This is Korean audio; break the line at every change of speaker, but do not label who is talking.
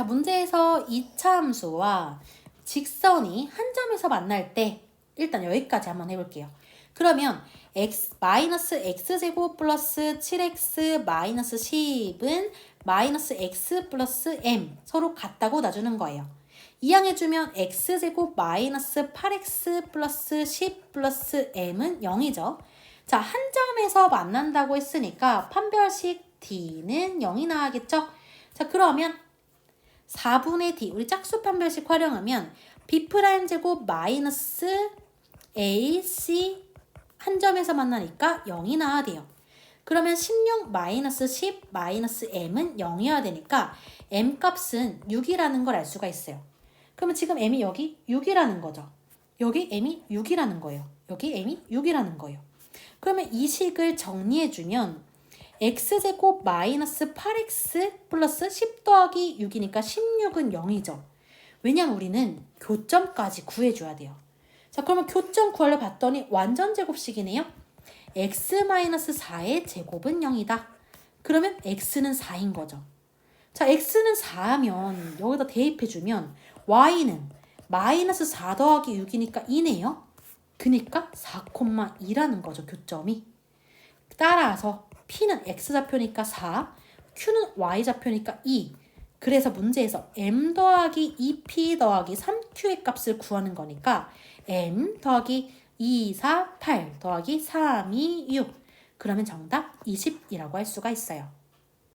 자, 문제에서 이차 함수와 직선이 한 점에서 만날 때 일단 여기까지 한번 해볼게요. 그러면 x 마이너스 x제곱 플러스 7x 마이너스 10은 마이너스 x 플러스 m 서로 같다고 놔주는 거예요. 이항해주면 x제곱 마이너스 8x 플러스 10 플러스 m은 0이죠. 자, 한 점에서 만난다고 했으니까 판별식 d는 0이 나와야겠죠? 자, 그러면 4분의 d, 우리 짝수 판별식 활용하면 b 프라임 제곱 마이너스 a, c 한 점에서 만나니까 0이 나와야 돼요. 그러면 16 마이너스 10 마이너스 m은 0이어야 되니까 m 값은 6이라는 걸 알 수가 있어요. 그러면 지금 m이 여기 6이라는 거죠. 여기 m이 6이라는 거예요. 여기 m이 6이라는 거예요. 그러면 이 식을 정리해주면 x제곱 마이너스 8x 플러스 10 더하기 6이니까 16은 0이죠. 왜냐면 우리는 교점까지 구해줘야 돼요. 자 그러면 교점 구하려 봤더니 완전 제곱식이네요. x-4의 제곱은 0이다. 그러면 x는 4인 거죠. 자 x는 4하면 여기다 대입해주면 y는 마이너스 4 더하기 6이니까 2네요. 그니까 4,2라는 거죠 교점이. 따라서 P는 X좌표니까 4, Q는 Y좌표니까 2. 그래서 문제에서 M 더하기 2P 더하기 3Q의 값을 구하는 거니까 M 더하기 2, 4, 8 더하기 3, 2, 6. 그러면 정답 20이라고 할 수가 있어요.